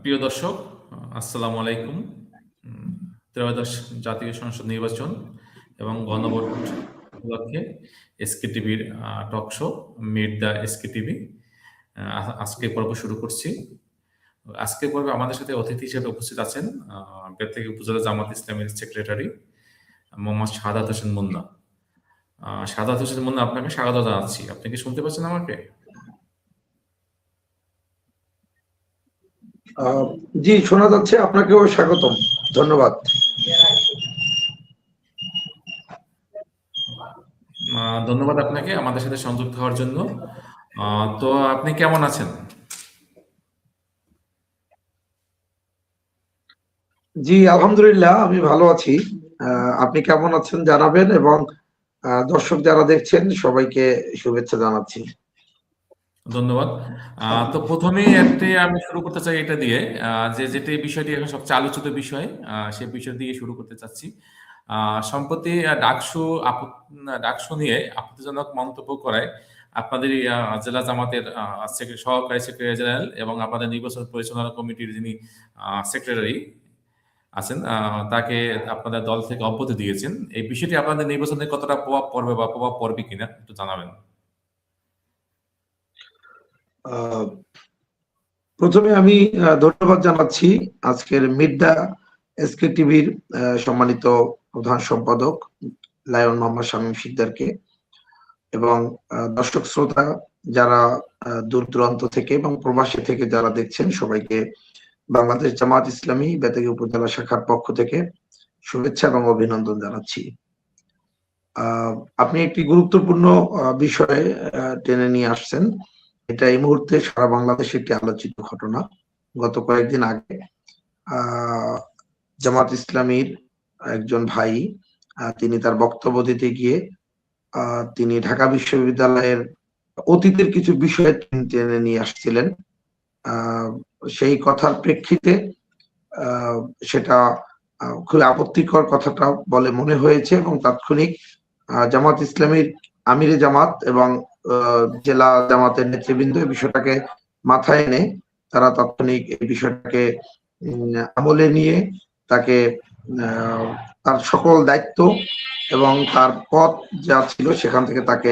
প্রিয় দর্শক আসসালামু আলাইকুম। ত্রয়োদশ জাতীয় সংসদ নির্বাচন এবং গণভোট উপলক্ষে এসকে টিভির talk show, meet the SK TV আজকে পর্ব শুরু করছি। আজকে পর্বে আমাদের সাথে অতিথি হিসেবে উপস্থিত আছেন বেতেগি উপজেলা জামাত ইসলামের সেক্রেটারি, মোহাম্মদ শাহাদাত হোসেন মুন্না। শাহাদাত হোসেন মুন্না, আপনাকে স্বাগত জানাচ্ছি। আপনি কি শুনতে পাচ্ছেন আমাকে? জি শোনা যাচ্ছে আপনাকেও স্বাগতম। ধন্যবাদ। ধন্যবাদ আপনাকে আমাদের সাথে সংযুক্ত হওয়ার জন্য। তো আপনি কেমন আছেন? জি আলহামদুলিল্লাহ আমি ভালো আছি। আহ, আপনি কেমন আছেন জানাবেন এবং আহ, দর্শক যারা দেখছেন সবাইকে শুভেচ্ছা জানাচ্ছি। ধন্যবাদ। তো প্রথমে একটি আমি শুরু করতে চাই এটা দিয়ে। যে যেটি বিষয়টি এখন সবচেয়ে আলোচিত বিষয় সেই বিষয় দিয়ে শুরু করতে চাচ্ছি। সম্প্রতি ডাকসু ডাকসু নিয়ে আপত্তিজনক মন্তব্য করায় আপনাদের জেলা জামাতের সহকারী সেক্রেটারি জেনারেল এবং আপনাদের নির্বাচন পরিচালনা কমিটির যিনি সেক্রেটারি আছেন তাকে আপনাদের দল থেকে অব্যাহতি দিয়েছেন। এই বিষয়টি আপনাদের নির্বাচনে কতটা প্রভাব পড়বে বা প্রভাব পড়বে কিনা একটু জানাবেন। প্রথমে আমি ধন্যবাদ জানাচ্ছি আজকের মিডডা এসকে টিভির সম্মানিত প্রধান সম্পাদক লায়ন মোহাম্মদ শামীম শিকদারকে এবং দর্শক শ্রোতা যারা দূর দূরান্ত থেকে এবং প্রবাসী থেকে যারা দেখছেন সবাইকে বাংলাদেশ জামাত ইসলামী বেতাগী উপজেলা শাখার পক্ষ থেকে শুভেচ্ছা এবং অভিনন্দন জানাচ্ছি। আপনি একটি গুরুত্বপূর্ণ বিষয়ে টেনে নিয়ে আসছেন। এটা এই মুহূর্তে সারা বাংলাদেশে একটি আলোচিত ঘটনা। গত কয়েকদিন আগে জামাত ইসলামীর একজন ভাই তিনি তার বক্তব্য দিতে গিয়ে তিনি ঢাকা বিশ্ববিদ্যালয়ের অতীতের কিছু বিষয় টেনে নিয়ে আসছিলেন। সেই কথার প্রেক্ষিতে সেটা খুব আপত্তিকর কথাটা বলে মনে হয়েছে এবং তাৎক্ষণিক জামাত ইসলামীর আমিরে জামাত এবং জেলা জামাতের নেতৃবৃন্দ এই বিষয়টাকে মাথায় এনে তারা তাৎক্ষণিক এই বিষয়টাকে আমলে নিয়ে তাকে তার সকল দায়িত্ব এবং তার পথ যা ছিল সেখান থেকে তাকে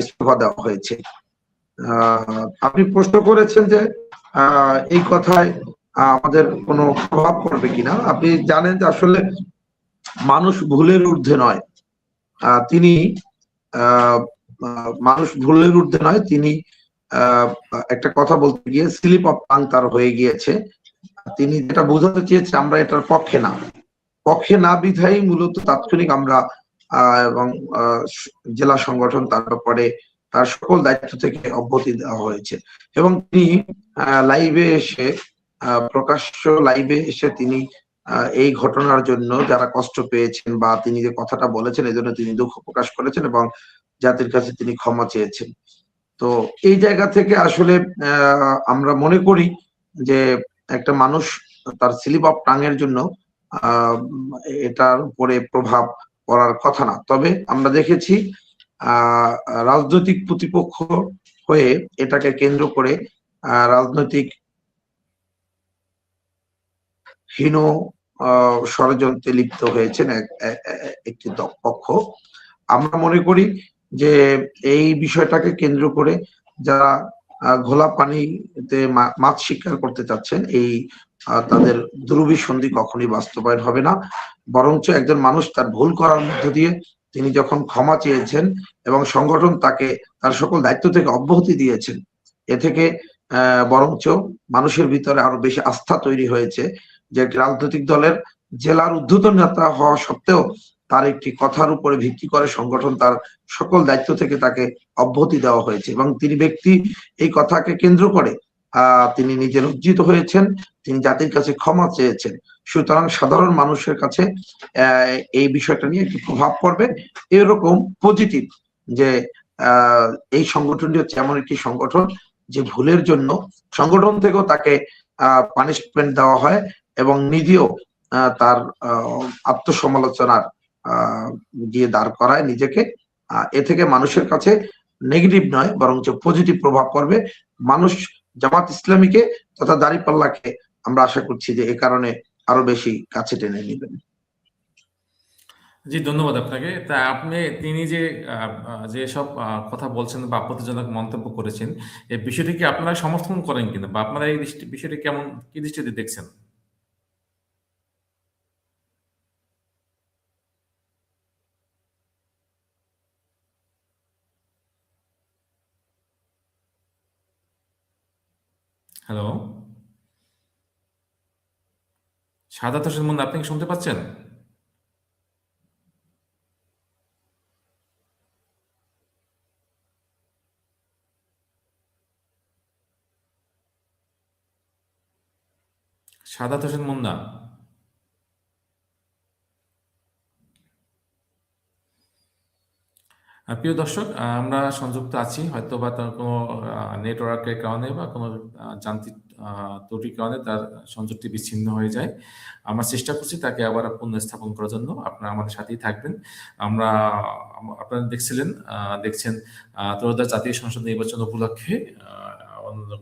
ইস্তফা দেওয়া হয়েছে। আপনি প্রশ্ন করেছেন যে এই কথায় আমাদের কোনো প্রভাব পড়বে কিনা? আপনি জানেন যে আসলে মানুষ ভুলের ঊর্ধ্বে নয়। তিনি মানুষ ভুলের ঊর্ধ্বে নয়, তিনি একটা কথা বলতে গিয়ে স্লিপ অফ টাং তার হয়ে গিয়েছে। তিনি যেটা বোঝাতে চেয়েছে, আমরা এটার পক্ষে না। পক্ষে না বিধায়ী মূলত তাৎক্ষণিক আমরা এবং জেলা সংগঠন তার ব্যাপারে তার সকল দায়িত্ব থেকে অব্যাহতি দেওয়া হয়েছে। এবং তিনি লাইভে এসে প্রকাশ্য লাইভে এসে তিনি এই ঘটনার জন্য যারা কষ্ট পেয়েছেন বা তিনি যে কথাটা বলেছেন এই জন্য তিনি দুঃখ প্রকাশ করেছেন এবং জাতির কাছে তিনি ক্ষমা চেয়েছেন। তো এই জায়গা থেকে আসলে আমরা মনে করি যে একটা মানুষ তার স্লিপ অফ টাঙের জন্য আহ, এটার উপরে প্রভাব পড়ার কথা না। তবে আমরা দেখেছি রাজনৈতিক প্রতিপক্ষ হয়ে এটাকে কেন্দ্র করে রাজনৈতিক হীন ষড়যন্ত্রে লিপ্ত হয়েছেন একটি পক্ষ আমরা মনে করি যে এই বিষয়টাকে কেন্দ্র করে যারা ঘোলা পানিতে মাছ শিকার করতে চাচ্ছেন, এই তাদের দুরভিসন্ধি কখনই বাস্তবায়ন হবে না। বরঞ্চ একজন মানুষ তার ভুল করার মধ্য দিয়ে তিনি যখন ক্ষমা চেয়েছেন এবং সংগঠন তাকে, তার সকল দায়িত্ব থেকে অব্যাহতি দিয়েছেন, এ থেকে বরঞ্চ মানুষের ভিতরে আরও বেশি আস্থা তৈরি হয়েছে। যে একটি রাজনৈতিক দলের জেলার উদ্ধতন নেতা হওয়া সত্ত্বেও তার একটি কথার উপরে ভিত্তি করে সংগঠন তার সকল দায়িত্ব থেকে তাকে অব্যাহতি দেওয়া হয়েছে এবং তিনি ব্যক্তি এই কথাকে কেন্দ্র করে তিনি নিজে লজ্জিত হয়েছেন, তিনি জাতির কাছে ক্ষমা চেয়েছেন। সুতরাং সাধারণ মানুষের কাছে এই বিষয়টা নিয়ে একটি প্রভাব পড়বে। এরকম পজিটিভ যে এই সংগঠনটি হচ্ছে এমন একটি সংগঠন যে ভুলের জন্য সংগঠন থেকেও তাকে পানিশমেন্ট দেওয়া হয়। এবং নিজেও তার আত্মসমালোচনার দিয়ে দাঁড় করায় নিজেকে। এ থেকে মানুষের কাছে নেগেটিভ নয়, বরঞ্চ পজিটিভ প্রভাব পড়বে। মানুষ জামাত ইসলামীকে তথা দাঁড়িপাল্লাকে আমরা আশা করছি যে এ কারণে আরও বেশি কাছে টেনে নেবেন। জি, ধন্যবাদ আপনাকে। তা আপনি, তিনি যে যে সব কথা বলছেন বা আপত্তিজনক মন্তব্য করেছেন এই বিষয়টি কি আপনারা সমর্থন করেন কিনা বা আপনারা এই বিষয়টি কেমন, কি দৃষ্টিতে দেখছেন? হ্যালো সাদাত হোসেন মুন্না আপনি কি শুনতে পাচ্ছেন? সাদাত হোসেন মুন্না আহ, প্রিয় দর্শক আমরা সংযুক্ত আছি। হয়তো বা তার কোনো নেটওয়ার্কের কারণে বা কোনো যান্ত্রিক ত্রুটির কারণে তার সংযোগটি বিচ্ছিন্ন হয়ে যায়। আমরা চেষ্টা করছি তাকে আবার পুনঃস্থাপন করার জন্য। আপনারা আমাদের সাথেই থাকবেন। আমরা আপনারা দেখছিলেন দেখছেন আহ, জাতীয় সংসদ নির্বাচন উপলক্ষে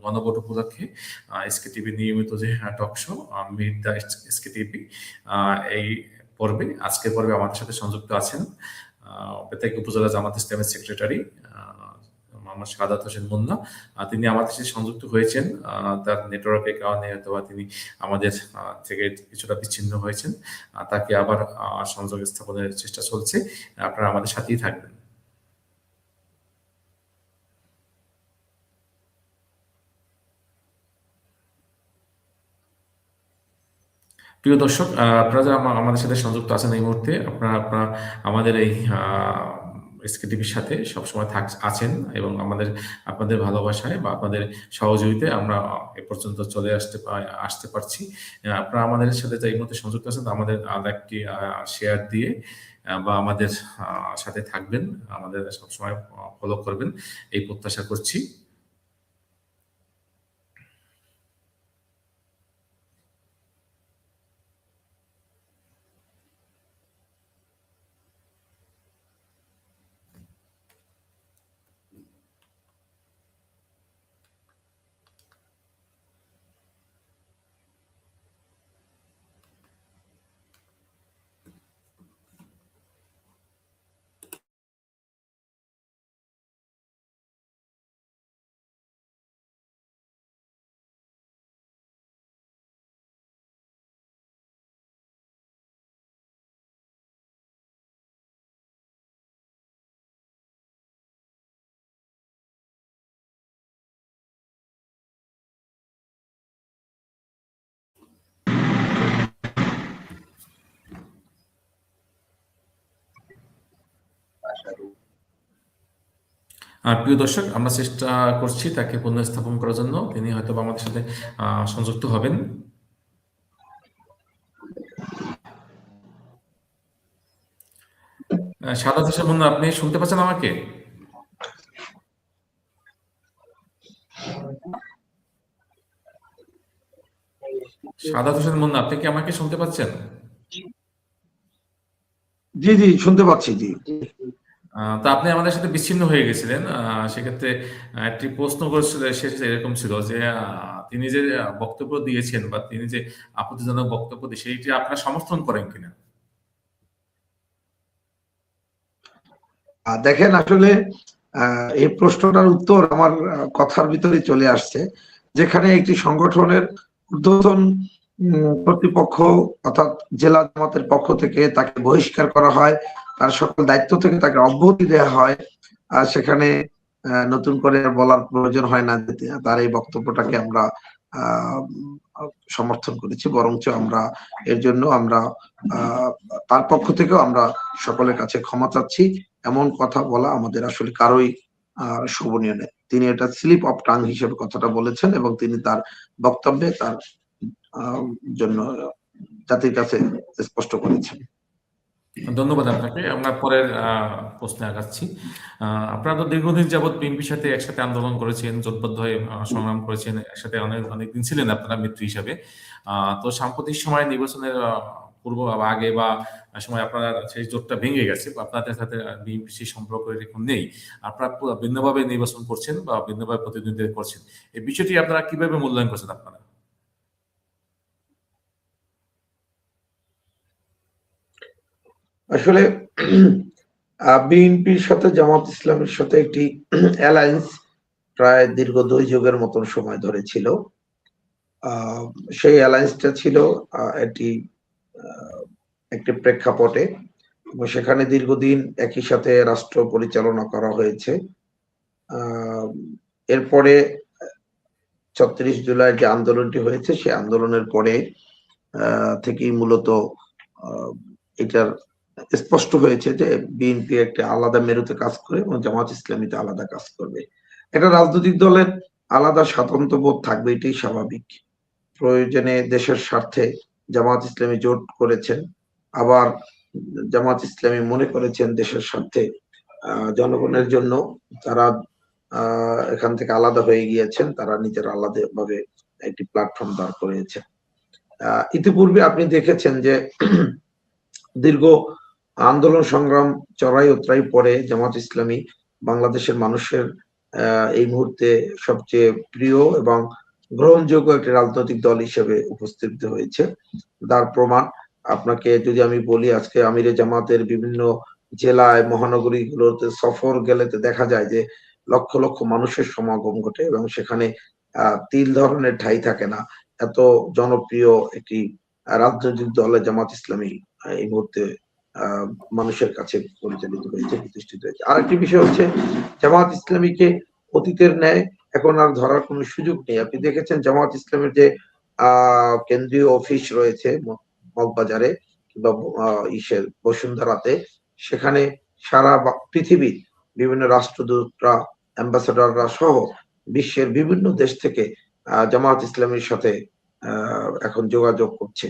গণভোট উপলক্ষে এসকে টিভি নিয়মিত যে talk show meet the SK TV এই পর্বে আজকের পর্বে আমাদের সাথে সংযুক্ত আছেন বেতাইক উপজেলা জামাত ইসলামের সেক্রেটারি মোহাম্মদ সাদাত হোসেন মুন্না। তিনি আমাদের সাথে সংযুক্ত হয়েছেন। তার নেটওয়ার্কের কারণে অথবা তিনি আমাদের থেকে কিছুটা বিচ্ছিন্ন হয়েছেন। তাকে আবার সংযোগ স্থাপনের চেষ্টা চলছে। আপনারা আমাদের সাথেই থাকবেন। প্রিয় দর্শক আপনারা যারা আমাদের সাথে সংযুক্ত আছেন এই মুহূর্তে, আপনারা আপনারা আমাদের এই এসকে টিভির সাথে সবসময় থাক আছেন এবং আমাদের, আপনাদের ভালোবাসায় বা আপনাদের সহযোগিতায় আমরা এ পর্যন্ত চলে আসতে আসতে পারছি। আপনারা আমাদের সাথে যে এই মুহূর্তে সংযুক্ত আছেন, আমাদের একটি শেয়ার দিয়ে বা আমাদের সাথে থাকবেন, আমাদের সবসময় ফলো করবেন, এই প্রত্যাশা করছি। আর প্রিয় দর্শক, আমরা চেষ্টা করছি তাকে পুনঃস্থাপন করার জন্য। তিনি হয়তো আমাদের সাথে সংযুক্ত হবেন। সাদা হোসেন মুন্না আপনি শুনতে পাচ্ছেন আমাকে? সাদাত হোসেন মুন্না আপনি কি আমাকে শুনতে পাচ্ছেন? জি জি, শুনতে পাচ্ছি, জি। তো আপনি আমাদের সাথে বিচ্ছিন্ন হয়ে গেছিলেন। সেক্ষেত্রে একটি প্রশ্ন করেছিল শেষ এরকম ছিল যে তিনি যে বক্তব্য দিয়েছেন বা তিনি যে আপত্তিজনক বক্তব্য দিয়ে সেইটি আপনারা সমর্থন করেন কিনা? দেখেন, আসলে এই প্রশ্নটার উত্তর আমার কথার ভিতরে চলে আসছে। যেখানে একটি সংগঠনের ঊর্ধ্বতন কর্তৃপক্ষ অর্থাৎ জেলা জামাতের পক্ষ থেকে তাকে বহিষ্কার করা হয়। তার সকল দায়িত্ব থেকে তাকে অব্যাহতি দেওয়া হয়। আর সেখানে নতুন করে বলার প্রয়োজন হয় না যে তার এই বক্তব্যটাকে আমরা সমর্থন করেছি। বরঞ্চ আমরা এর জন্য আমরা তার পক্ষ থেকেও আমরা সকলের কাছে ক্ষমা চাচ্ছি। এমন কথা বলা আমাদের আসলে কারোই শোভনীয় নেই তিনি এটা স্লিপ অফ টাং হিসেবে কথাটা বলেছেন এবং তিনি তার বক্তব্যে তার জন্য জাতির কাছে স্পষ্ট করেছেন। ধন্যবাদ আপনাকে। আমরা পরের প্রশ্নে আগাচ্ছি। আপনারা তো দীর্ঘদিন যাবৎ বিএনপির সাথে একসাথে আন্দোলন করেছেন, জোটবদ্ধ হয়ে সংগ্রাম করেছেন, একসাথে অনেক অনেকদিন ছিলেন আপনারা মিত্র হিসাবে। তো সাম্প্রতিক সময় নির্বাচনের পূর্ব বা আগে বা সময় আপনারা সেই জোটটা ভেঙে গেছে আপনাদের সাথে বিএনপি সেই সম্পর্ক এখন নেই। আপনারা ভিন্নভাবে নির্বাচন করছেন বা ভিন্নভাবে প্রতিদ্বন্দ্বিতা করছেন। এই বিষয়টি আপনারা কীভাবে মূল্যায়ন করছেন আপনারা? আসলে বিএনপির সাথে জামাত ইসলামের সাথে একটি অ্যালায়েন্স প্রায় দীর্ঘ দুই যুগের মতন সময় ধরে ছিল। সেই অ্যালায়েন্সটা ছিল একটি একটি প্রেক্ষাপটে। সেখানে দীর্ঘদিন একই সাথে রাষ্ট্র পরিচালনা করা হয়েছে। এরপরে ছত্রিশ জুলাই যে আন্দোলনটি হয়েছে সেই আন্দোলনের পরে থেকেই মূলত এটার স্পষ্ট হয়েছে যে বিএনপি একটা আলাদা মেরুতে কাজ করে এবং জামাত ইসলামীতে আলাদা কাজ করবে। একটা রাজনৈতিক দলের আলাদা স্বাতন্ত্র বোধ থাকবে এটাই স্বাভাবিক। প্রয়োজনে দেশের স্বার্থে জামাত ইসলামী জোট করেছেন আবার জামাত ইসলামী মনে করেছেন দেশের স্বার্থে জনগণের জন্য তারা এখান থেকে আলাদা হয়ে গিয়েছেন তারা নিজের আলাদা ভাবে একটি প্ল্যাটফর্ম দাঁড় করিয়েছেন। আহ, ইতিপূর্বে আপনি দেখেছেন যে দীর্ঘ আন্দোলন সংগ্রাম চড়াই উতরাই পরে জামাত ইসলামী বাংলাদেশের মানুষের এই মুহূর্তে সবচেয়ে প্রিয় এবং গ্রহণযোগ্য একটি রাজনৈতিক দল হিসেবে উপস্থিত হয়েছে। তার প্রমাণ আপনাকে যদি আমি বলি, আজকে আমিরে জামাতের বিভিন্ন জেলায়, মহানগরীগুলোতে সফর গেলে তো দেখা যায় যে লক্ষ লক্ষ মানুষের সমাগম ঘটে এবং সেখানে তিল ধরনের ঠাই থাকে না। এত জনপ্রিয় একটি রাজনৈতিক দলে জামাত ইসলামী এই মুহূর্তে মানুষের কাছে পরিচালিত হয়েছে প্রতিষ্ঠিত হয়েছে। আরেকটি বিষয় হচ্ছে জামাত ইসলামীকে অতীতের ন্যায় এখন আর ধরার কোনো সুযোগ নেই। আপনি দেখেছেন জামাত ইসলামের যে কেন্দ্রীয় অফিস রয়েছে মগবাজারে কিংবা ইসের বসুন্ধরাতে, সেখানে সারা পৃথিবীর বিভিন্ন রাষ্ট্রদূতরা, অ্যাম্বাসাডাররা সহ বিশ্বের বিভিন্ন দেশ থেকে জামাত ইসলামের সাথে এখন যোগাযোগ করছে।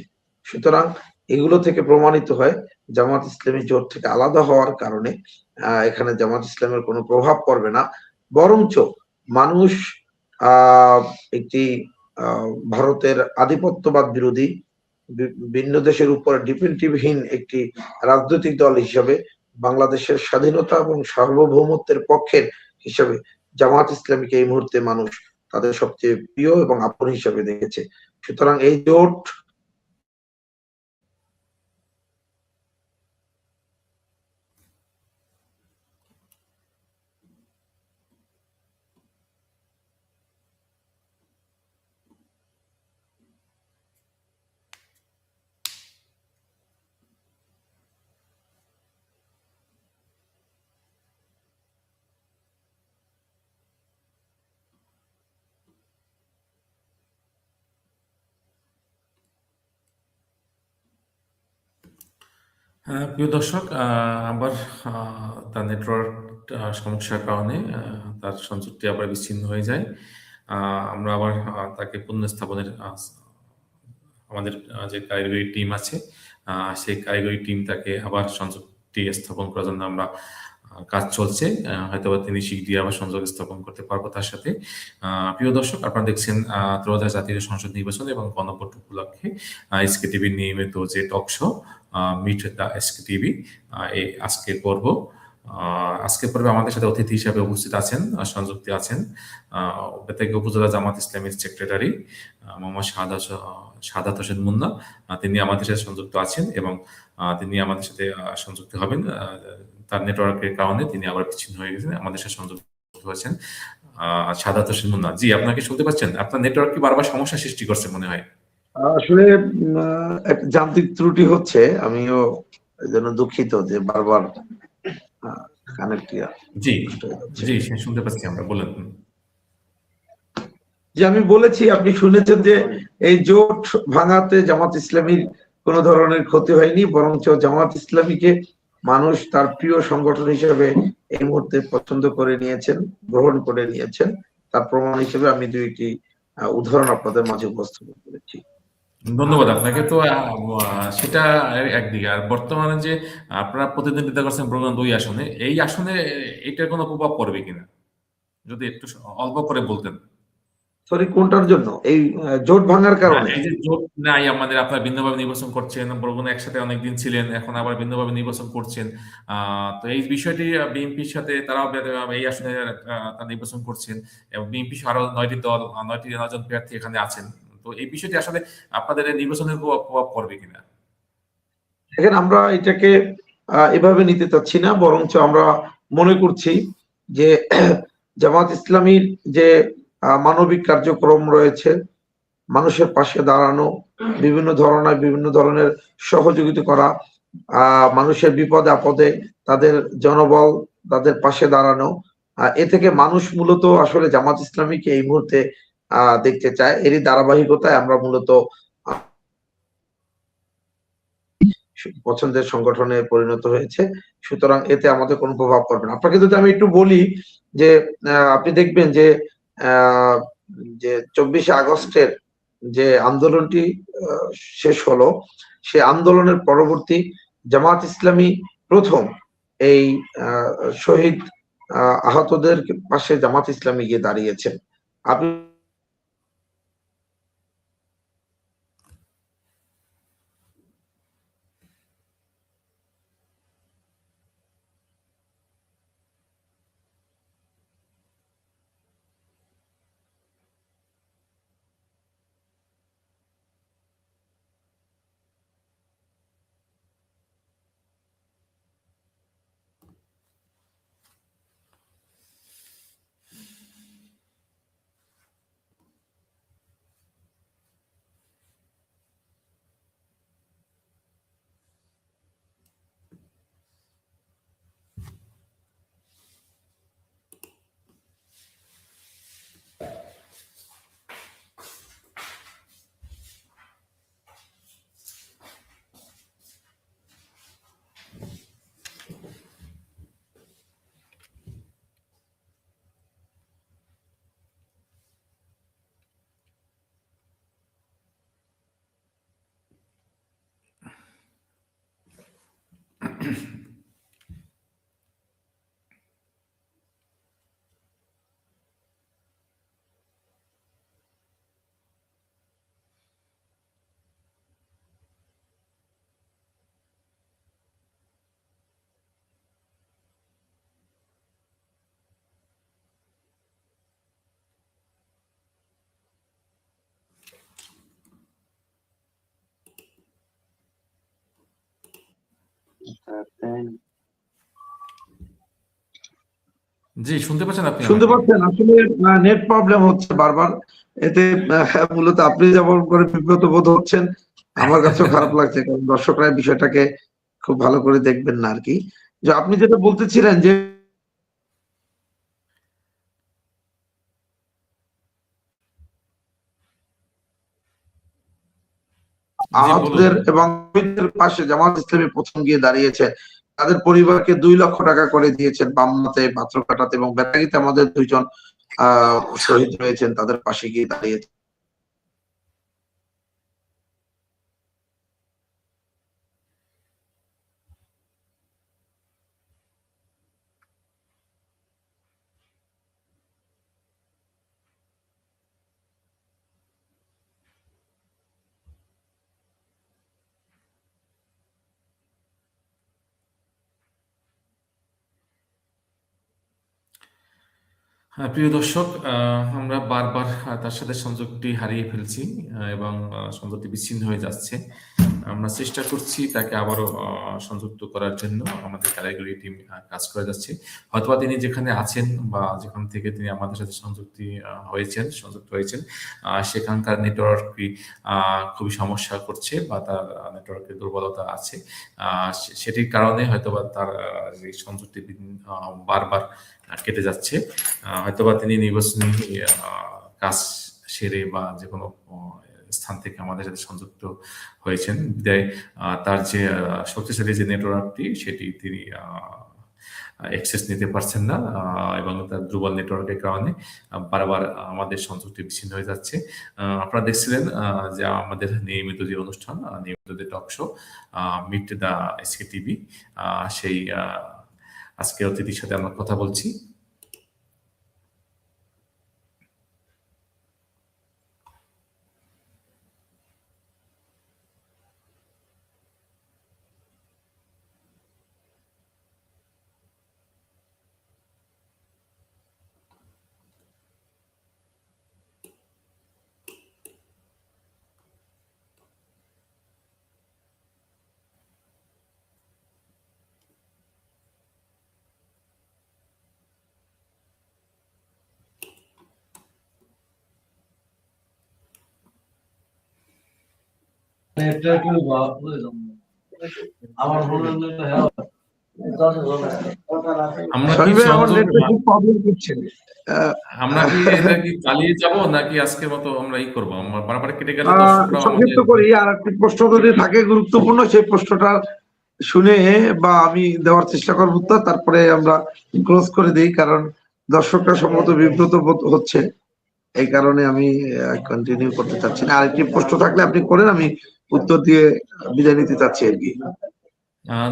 সুতরাং এগুলো থেকে প্রমাণিত হয় জামাত ইসলামী জোট থেকে আলাদা হওয়ার কারণে এখানে জামাত ইসলামের কোনো প্রভাব পড়বে না। বরঞ্চ মানুষ একটি ভারতের আধিপত্যবাদ বিরোধী ভিন্ন দেশের উপর ডিপেন্ডিভহীন একটি রাজনৈতিক দল হিসাবে বাংলাদেশের স্বাধীনতা এবং সার্বভৌমত্বের পক্ষের হিসাবে জামাত ইসলামীকে এই মুহূর্তে মানুষ তাদের সবচেয়ে প্রিয় এবং আপন হিসাবে দেখেছে। সুতরাং এই জোট হ্যাঁ, প্রিয় দর্শক আবার তার নেটওয়ার্ক সমস্যার কারণে তার সংযোগটি আবার বিচ্ছিন্ন হয়ে যায়। আমরা আবার তাকে পুনঃস্থাপনের আমাদের যে কারিগরি টিম আছে সেই কারিগরি টিম তাকে আবার সংযোগটি স্থাপন করার জন্য আমরা কাজ চলছে আহ, হয়তোবা তিনি শীঘ্রই আবার সংযোগ স্থাপন করতে পারব তার সাথে। প্রিয় দর্শক আপনারা দেখছেন ত্রয়োদশ জাতীয় সংসদ নির্বাচন এবং গণভোট উপলক্ষে এসকে টিভির নিয়মিত যে talk show meet the SK TV এই আজকের পর্ব আহ, আজকের পর্বে আমাদের সাথে অতিথি হিসাবে উপস্থিত আছেন সংযুক্তি আছেন বেতাগী উপজেলা জামাত ইসলামের সেক্রেটারি মোহাম্মদ শাহাদ শাহাদাত হোসেন মুন্না তিনি আমাদের সাথে সংযুক্ত আছেন এবং তিনি আমাদের সাথে সংযুক্ত হবেন তার নেটওয়ার্কের কারণে তিনি আবার বিচ্ছিন্ন হয়ে গেছেন আমাদের সাথে সংযুক্ত হয়েছেন হোসেন মুন্না। জি আপনাকে শুনতে পাচ্ছেন? আপনার নেটওয়ার্ক কি বারবার সমস্যা সৃষ্টি করছে মনে হয়। আসলে যান্ত্রিক ত্রুটি হচ্ছে আমিও জন্য দুঃখিত যে বারবার কানেক্ট জি জি শুনতে পাচ্ছি আমরা বলেন। যে আমি বলেছি আপনি শুনেছেন যে এই জোট ভাঙাতে জামাত ইসলামীর কোন ধরনের ক্ষতি হয়নি বরঞ্চ জামাত ইসলামীকে মানুষ তার প্রিয় সংগঠন হিসেবে এই মুহূর্তে পছন্দ করে নিয়েছেন, গ্রহণ করে নিয়েছেন। তার প্রমাণ হিসেবে আমি দুইটি উদাহরণ আপনাদের মাঝে উপস্থাপন করেছি। ধন্যবাদ, আপনাকে তো সেটা একদিকে। আর বর্তমানে যে আপনারা প্রতিদ্বন্দ্বিতা করছেন প্রোগ্রাম দুই আসনে, এই আসনে এটার কোনো প্রভাব পড়বে কিনা? যদি একটু অল্প করে বলতেন। সরি কোনটার জন্য? এই জোট ভাঙার কারণে। জোট নাই আমাদের আপনারা ভিন্নভাবে নির্বাচন করছেন বরগুনা একসাথে অনেকদিন ছিলেন এখন আবার ভিন্নভাবে নির্বাচন করছেন। তো এই বিষয়টি বিএনপির সাথে তারাও এই আসনে নির্বাচন করছেন এবং বিএনপি আরও নয়টি দল নয়টি নয়জন প্রার্থী এখানে আছেন। তো এই বিষয়টি আসলে আপনাদের নির্বাচনের প্রভাব পড়বে কিনা? দেখেন আমরা এটাকে এভাবে নিতে চাচ্ছি না বরঞ্চ আমরা মনে করছি যে জামাত ইসলামীর যে মানবিক কার্যক্রম রয়েছে। মানুষের পাশে দাঁড়ানো, বিভিন্ন ধরনের বিভিন্ন ধরনের সহযোগিতা করা মানুষের বিপদে আপদে তাদের জনবল, তাদের পাশে দাঁড়ানো। এ থেকে মানুষ মূলত আসলে জামাত ইসলামীকে এই মুহূর্তে দেখতে চায়। এরই ধারাবাহিকতায় আমরা মূলত পছন্দের সংগঠনে পরিণত হয়েছে। সুতরাং এতে আমাদের কোনো প্রভাব পড়বে না। আপনাকে যদি আমি একটু বলি যে আপনি দেখবেন যে যে চব্বিশে আগস্টের যে আন্দোলনটি শেষ হলো সে আন্দোলনের পরবর্তী জামাত ইসলামী প্রথম এই শহীদ আহ, আহতদের পাশে জামাত ইসলামী গিয়ে দাঁড়িয়েছেন। আপনি জি শুনতে পাচ্ছেন আপনি শুনতে পাচ্ছেন। আসলে নেট প্রবলেম হচ্ছে বারবার। এতে মূলত আপনি যেমন করে বিব্রত বোধ হচ্ছেন আমার কাছেও খারাপ লাগছে কারণ দর্শকরা এই বিষয়টাকে খুব ভালো করে দেখবেন না আর কি। যে আপনি যেটা বলতেছিলেন যে আহতদের এবং পাশে জামাত ইসলামী প্রথম গিয়ে দাঁড়িয়েছে। তাদের পরিবারকে দুই লক্ষ টাকা করে দিয়েছেন বামনাতে পাত্রকাটাতে এবং বেতাগিতে আমাদের দুইজন, আহ, শহীদ রয়েছেন তাদের পাশে গিয়ে দাঁড়িয়েছে প্রিয় দর্শক আমরা বারবার তার সাথে সংযোগটি হারিয়ে ফেলছি এবং সংযোগটি বিচ্ছিন্ন হয়ে যাচ্ছে। আমরা চেষ্টা করছি তাকে আবারও সংযুক্ত করার জন্য। আমাদের কারিগরি টিম কাজ করে যাচ্ছে। হয়তোবা তিনি যেখানে আছেন বা যেখান থেকে তিনি আমাদের সাথে সংযুক্তি হয়েছেন, সংযুক্ত হয়েছেন সেখানকার নেটওয়ার্কটি খুবই সমস্যা করছে বা তার নেটওয়ার্কের দুর্বলতা আছে। সেটির কারণে হয়তোবা তার যে সংযুক্তি বারবার কেটে যাচ্ছে। হয়তোবা তিনি নির্বাচনী কাজ সেরে বা যে কোনো স্থান থেকে আমাদের সাথে সংযুক্ত হয়েছেন। বিদায় তার যে শক্তিশালী যে নেটওয়ার্কটি, সেটি তিনি অ্যাক্সেস নিতে পারছেন না এবং তার দুর্বল নেটওয়ার্কের কারণে বারবার আমাদের সংযুক্তি বিচ্ছিন্ন হয়ে যাচ্ছে। আপনারা দেখছিলেন যে আমাদের নিয়মিত যে অনুষ্ঠান নিয়মিত যে talk show meet the SK TV সেই আজকে অতিথির সাথে আমরা কথা বলছি। আমার ফোন আমরা কি আমার সংযোগ নেটটা খুব প্রবলেম করছে। আহ, আমরা কি এটা কি চালিয়ে যাব নাকি আজকের মতো আমরা ই করব? আমরা বারবার কেটে গেলে সংক্ষিপ্ত করি আর একটি প্রশ্ন যদি থাকে গুরুত্বপূর্ণ সেই প্রশ্নটা শুনে বা আমি দেওয়ার চেষ্টা করব তো তারপরে আমরা ক্লোজ করে দিই কারণ দর্শকরা সম্ভবত বিব্রত হচ্ছে। এই কারণে আমি কন্টিনিউ করতে চাচ্ছি না। আরেকটি প্রশ্ন থাকলে আপনি করেন আমি উত্তর দিয়ে বিদায় নিতে চাচ্ছি আর কি।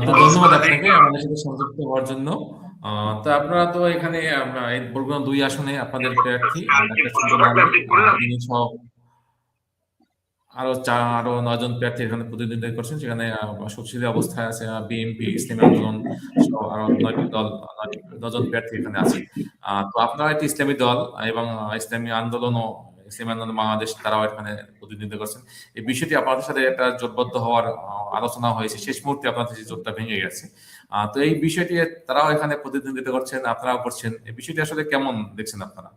ধন্যবাদ আপনাকে আমাদের সাথে সংযুক্ত হওয়ার জন্য। তো আপনারা তো এখানে বরগুনা দুই আসনে আপনাদের প্রার্থী। তিনি সহ আরও চার আরও নয়জন প্রার্থী এখানে প্রতিদ্বন্দ্বিতা করছেন। সেখানে শক্তিশালী অবস্থায় আছে বিএনপি ইসলামী আন্দোলন সহ আরও নয়টি দল নজন প্রার্থী এখানে আছে। আহ, তো আপনারা একটি ইসলামী দল এবং ইসলামী আন্দোলন ইসলামী বাংলাদেশ তারাও এখানে প্রতিনিধিত্ব করছেন। এই বিষয়টি আপনাদের সাথে একটা জোটবদ্ধ হওয়ার আলোচনা হয়েছে। শেষ মুহূর্তে আপনাদের সেই জোটটা ভেঙে গেছে। তো এই বিষয়টি তারাও এখানে প্রতিনিধিত্ব করছেন, আপনারাও করছেন। এই বিষয়টি আসলে কেমন দেখছেন আপনারা?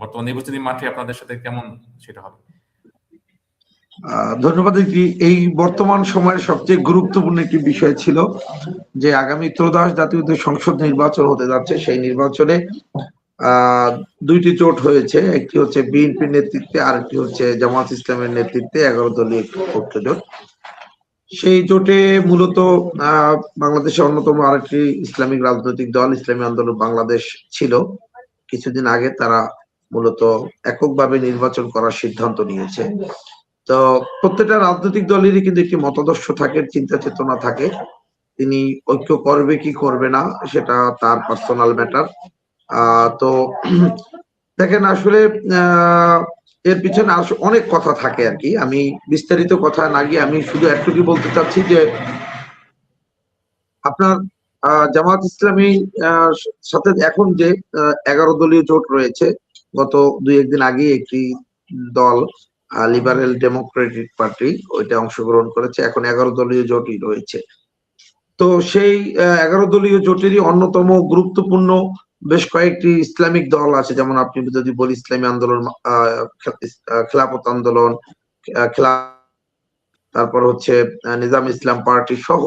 বর্তমান নির্বাচনী মাঠে আপনাদের সাথে কেমন সেটা হবে? ধন্যবাদ এই বর্তমান সময়ের সবচেয়ে গুরুত্বপূর্ণ একটি বিষয় ছিল যে আগামী ত্রয়োদশ জাতীয় সংসদ নির্বাচন হতে যাচ্ছে। সেই নির্বাচনে দুইটি জোট হয়েছে, একটি হচ্ছে বিএনপির নেতৃত্বে আর একটি হচ্ছে জামাত ইসলামের নেতৃত্বে এগারো দলীয় একটি জোট। সেই জোটে মূলত বাংলাদেশের অন্যতম আরেকটি ইসলামিক রাজনৈতিক দল, ইসলামী আন্দোলন বাংলাদেশ ছিল। কিছুদিন আগে তারা মূলত এককভাবে নির্বাচন করার সিদ্ধান্ত নিয়েছে। তো প্রত্যেকটা রাজনৈতিক দলেরই কিন্তু একটি মতাদর্শ থাকে, চিন্তা চেতনা থাকে। তিনি ঐক্য করবে কি করবে না, সেটা তার পার্সোনাল ম্যাটার তো দেখেন আসলে এর পিছনে অনেক কথা থাকে আর কি। আমি বিস্তারিত কথা না গিয়ে আমি শুধু একটুকু বলতে চাচ্ছি যে, আপনার জামাত ইসলামী সাথে এখন যে এগারো দলীয় জোট রয়েছে, গত দুই, একদিন আগে একটি দল লিবারেল ডেমোক্রেটিক পার্টি ওইটা অংশগ্রহণ করেছে। এখন এগারো দলীয় জোটই রয়েছে। তো সেই এগারো দলীয় জোটেরই অন্যতম গুরুত্বপূর্ণ বেশ কয়েকটি ইসলামিক দল আছে, যেমন আপনি যদি বলি ইসলামী আন্দোলন খেলাফত আন্দোলন তারপর হচ্ছে নিজাম ইসলাম পার্টি সহ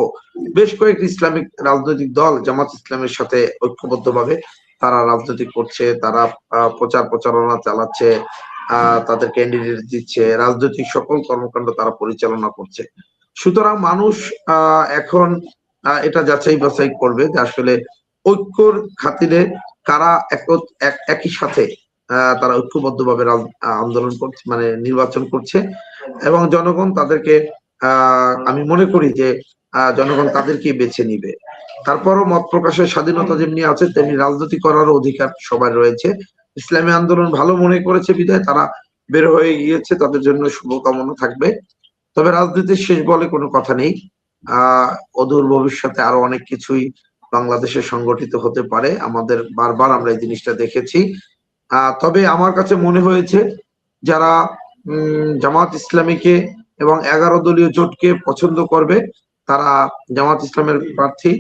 বেশ কয়েকটি ইসলামিক রাজনৈতিক দল, জামাত ইসলামের সাথে ঐক্যবদ্ধভাবে তারা রাজনীতি করছে, তারা প্রচার প্রচারণা চালাচ্ছে তাদের ক্যান্ডিডেট দিচ্ছে, রাজনৈতিক সকল কর্মকাণ্ড তারা পরিচালনা করছে। সুতরাং মানুষ এখন এটা যাচাই বাছাই করবে যে আসলে ঐক্যর খাতিরে কারা এক- এক- একই সাথে তারা ঐক্যবদ্ধভাবে আন্দোলন করছে মানে নির্বাচন করছে এবং জনগণ তাদেরকে আমি মনে করি যে জনগণ তাদেরকে বেছে নিবে। তারপরও মত প্রকাশের স্বাধীনতা যেমনি আছে, তেমনি রাজনীতি করার অধিকার সবার রয়েছে। ইসলামী আন্দোলন ভালো মনে করেছে বিধায়, তারা বের হয়ে গিয়েছে, তাদের জন্য শুভকামনা থাকবে। তবে রাজনীতির শেষ বলে কোনো কথা নেই। আহ, অদূর ভবিষ্যতে আরও অনেক কিছুই বাংলাদেশে সংগঠিত হতে পারে। আমাদের বারবার আমরা এই জিনিসটা দেখেছি। তবে আমার কাছে মনে হয়েছে, যারা জামাত ইসলামীকে এবং এগারো দলীয় জোটকে পছন্দ করবে, তারা জামাত ইসলামের প্রার্থী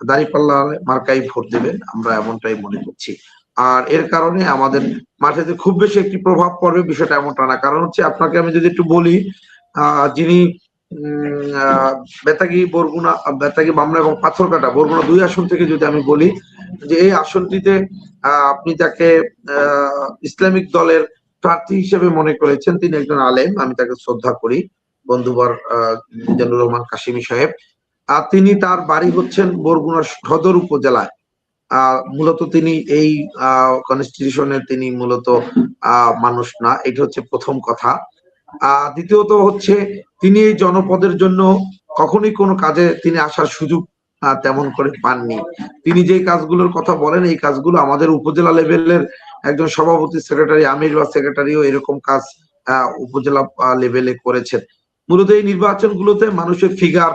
দাঁড়িপাল্লা মার্কাই ভোট দেবেন। আমরা এমনটাই মনে করছি। আর এর কারণে আমাদের মাঠে খুব বেশি একটি প্রভাব পড়বে বিষয়টা এমনটা না। কারণ হচ্ছে আপনাকে আমি যদি একটু বলি যিনি বেতাগি বরগুনা বেতাগি মামলা এবং পাথরকাটা বরগুনা দুই আসন থেকে যদি আমি বলি যে এই আসনটিতে আপনি আহ, ইসলামিক দলের প্রার্থী হিসেবে মনে করেছেন তিনি একজন আলেম আমি তাকে শ্রদ্ধা করি বন্ধুবর আহ, রহমান কাশিমি সাহেব। আর তিনি তার বাড়ি হচ্ছেন বরগুনা সদর উপজেলায়। মূলত তিনি এই কনস্টিটিউশনের তিনি মূলত মানুষ না এটা হচ্ছে প্রথম কথা। দ্বিতীয়ত হচ্ছে তিনি এই জনপদের জন্য কখনোই কোনো কাজে তিনি আসার সুযোগ তেমন করে পাননি। তিনি যে কাজগুলোর কথা বলেন, এই কাজগুলো আমাদের উপজেলা লেভেলের একজন সভাপতি সেক্রেটারি, আমির বা সেক্রেটারিও এরকম কাজ উপজেলা লেভেলে করেছেন। মূলত এই নির্বাচনগুলোতে মানুষের ফিগার,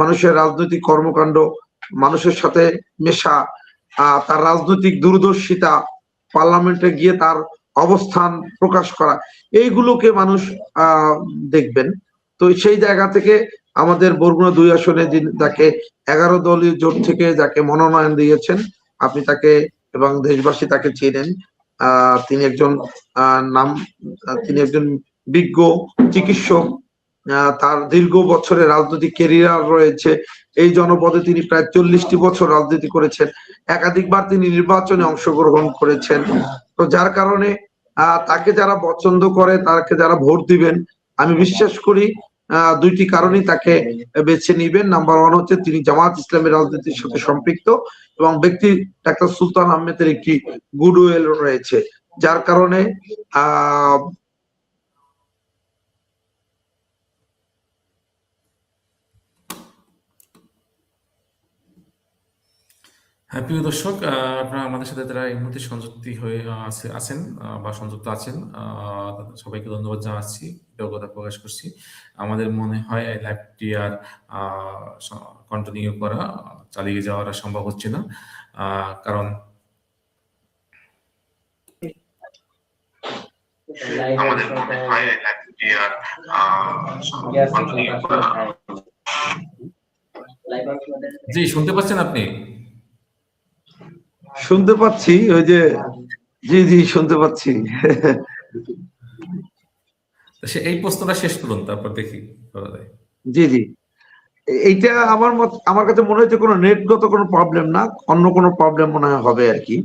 মানুষের রাজনৈতিক কর্মকাণ্ড, মানুষের সাথে মেশা তার রাজনৈতিক দূরদর্শিতা, পার্লামেন্টে গিয়ে তার অবস্থান প্রকাশ করা। এইগুলোকে মানুষ দেখবেন। তো সেই জায়গা থেকে আমাদের বরগুনা দুই আসনে যাকে এগারো দলীয় জোট থেকে যাকে মনোনয়ন দিয়েছেন, আপনি তাকে এবং দেশবাসী তাকে চেনেন। তিনি একজন নাম তিনি একজন বিজ্ঞ চিকিৎসক। তার দীর্ঘ বছরের রাজনৈতিক কেরিয়ার রয়েছে। এই জনপদে তিনি প্রায় চল্লিশটি বছর রাজনীতি করেছেন। একাধিকবার তিনি নির্বাচনে অংশগ্রহণ করেছেন। তো যার কারণে তাকে যারা পছন্দ করে, তাকে যারা ভোট দিবেন, আমি বিশ্বাস করি দুইটি কারণেই তাকে বেছে নিবেন। নাম্বার ওয়ান হচ্ছে তিনি জামাত ইসলামের রাজনীতির সাথে সম্পৃক্ত এবং ব্যক্তি ডাক্তার সুলতান আহমেদের একটি গুডউইল রয়েছে। যার কারণে আহ হ্যাঁ প্রিয় দর্শক আপনারা আমাদের সাথে যারা এই মুহূর্তে সংযুক্তি হয়ে আছে- আছেন বা সংযুক্ত আছেন আহ, সবাইকে ধন্যবাদ জানাচ্ছি কৃতজ্ঞতা প্রকাশ করছি। আমাদের মনে হয় এই লাইভটি আর কন্টিনিউ করা চালিয়ে যাওয়ার সম্ভব হচ্ছে না আহ, কারণ আমাদের মনে হয় এই লাইভটি আর কন্টিনিউ করা। জি শুনতে পাচ্ছেন আপনি? শুনতে পাচ্ছি ওই যে জি জি শুনতে পাচ্ছি। এই প্রশ্নটা শেষ করুন তারপর দেখি জি জি। এইটা আমার মত আমার কাছে মনে হচ্ছে কোনো নেটগত কোনো প্রবলেম না অন্য কোনো প্রবলেম মনে হয় হবে আর কি।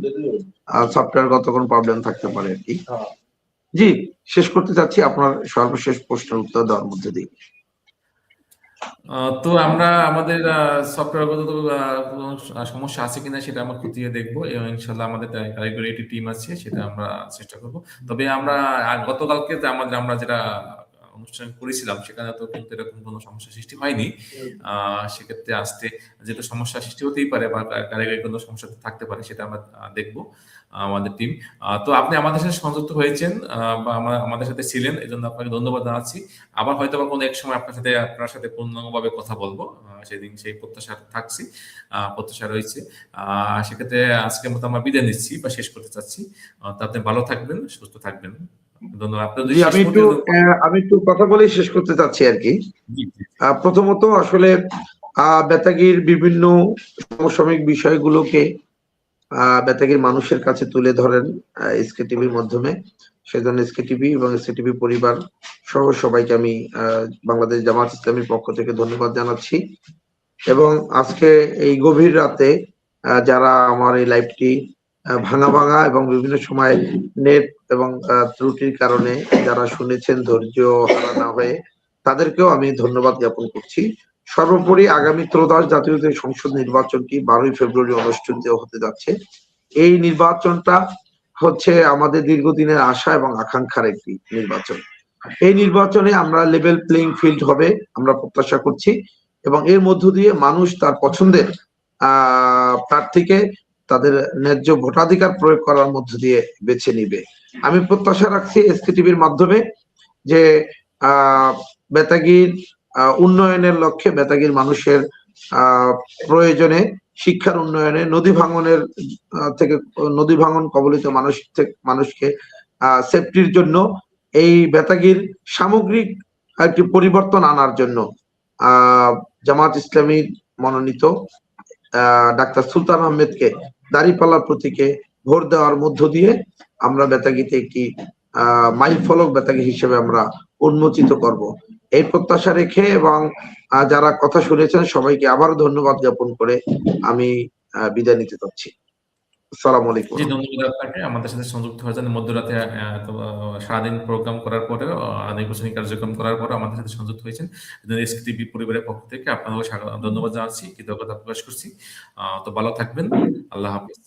সফটওয়্যারগত কোনো প্রবলেম থাকতে পারে আর কি। জি শেষ করতে চাচ্ছি আপনার সর্বশেষ প্রশ্নের উত্তর দেওয়ার মধ্যে দিয়ে। তো আমরা আমাদের সফটওয়্যারগত সমস্যা আছে কিনা সেটা আমরা খতিয়ে দেখব এবং ইনশাল্লাহ আমাদের কারিগরি একটি টিম আছে, সেটা আমরা চেষ্টা করব। তবে আমরা গতকালকে আমাদের আমরা যেটা অনুষ্ঠান করেছিলাম সেখানে তো কিন্তু এরকম কোনো সমস্যা সৃষ্টি হয়নি। সেক্ষেত্রে আসতে যেহেতু সমস্যা সৃষ্টি হতেই পারে বা কারিগরি কোনো সমস্যা থাকতে পারে সেটা আমরা দেখব আমাদের টিম তো আপনি আমাদের সাথে সংযুক্ত হয়েছেন বা আমাদের সাথে ছিলেন এই জন্য আপনাকে ধন্যবাদ জানাচ্ছি। আবার হয়তো বা কোনো এক সময় আপনার সাথে আপনার সাথে পূর্ণাঙ্গভাবে কথা বলব সেদিন সেই প্রত্যাশা থাকছি আহ, প্রত্যাশা রয়েছে। আহ, সেক্ষেত্রে আজকের মতো আমরা বিদায় নিচ্ছি বা শেষ করতে চাচ্ছি। তো আপনি ভালো থাকবেন সুস্থ থাকবেন। ধন্যবাদ। আমি একটু আমি একটু কথা বলেই শেষ করতে চাচ্ছি আর কি। প্রথমত আসলে বেতাগির বিভিন্ন সমসাময়িক বিষয়গুলোকে বেতাগির মানুষের কাছে তুলে ধরেন এসকে টিভির মাধ্যমে। সেজন্য এসকে টিভি এবং এসকে টিভি পরিবার সহ সবাইকে আমি বাংলাদেশ জামাত ইসলামীর পক্ষ থেকে ধন্যবাদ জানাচ্ছি। এবং আজকে এই গভীর রাতে যারা আমার এই লাইভটি ভাঙা ভাঙা এবং বিভিন্ন সময় নেট এবং ত্রুটির কারণে যারা শুনেছেন ধৈর্য হারা না হয়ে, তাদেরকেও আমি ধন্যবাদ জ্ঞাপন করছি। সর্বোপরি আগামী ত্রয়োদশ জাতীয় সংসদ নির্বাচনটি বারোই ফেব্রুয়ারি অনুষ্ঠিত হতে যাচ্ছে। এই নির্বাচনটা হচ্ছে আমাদের দীর্ঘদিনের আশা এবং আকাঙ্ক্ষার একটি নির্বাচন। এই নির্বাচনে আমরা লেভেল প্লেইং ফিল্ড হবে, আমরা প্রত্যাশা করছি এবং এর মধ্য দিয়ে মানুষ তার পছন্দের, আহ, প্রার্থীকে তাদের ন্যায্য ভোটাধিকার প্রয়োগ করার মধ্য দিয়ে বেছে নিবে। আমি প্রত্যাশা রাখছি এসকে টিভির মাধ্যমে যে বেতাগির উন্নয়নের লক্ষ্যে বেতাগির মানুষের প্রয়োজনে, শিক্ষার উন্নয়নে, নদী ভাঙনের থেকে, নদী ভাঙন কবলিত মানুষ মানুষকে সেফটির জন্য, এই বেতাগির সামগ্রিক একটি পরিবর্তন আনার জন্য জামাত ইসলামীর মনোনীত ডাক্তার সুলতান আহমেদকে দাঁড়িপাল্লার প্রতীকে ভোট দেওয়ার মধ্য দিয়ে আমরা বেতাগিতে একটি, আহ মাইল ফলক বেতাগি হিসেবে আমরা উন্মোচিত করব। এই প্রত্যাশা রেখে এবং যারা কথা শুনেছেন সবাইকে আবার ধন্যবাদ জ্ঞাপন করে আমি বিদায় নিতে চাচ্ছি। আসসালামু আলাইকুম। জি ধন্যবাদ আপনাকে। আমাদের সাথে সংযুক্ত হয়েছেন মধ্যরাতে আহ, সারাদিন প্রোগ্রাম করার পরে নির্বাচনী কার্যক্রম করার পরে আমাদের সাথে সংযুক্ত হয়েছেন এসটিভি পরিবারের পক্ষ থেকে। স্বাগত ধন্যবাদ জানাচ্ছি কৃতজ্ঞতা প্রকাশ করছি। আহ, তো ভালো থাকবেন। আল্লাহ হাফিজ।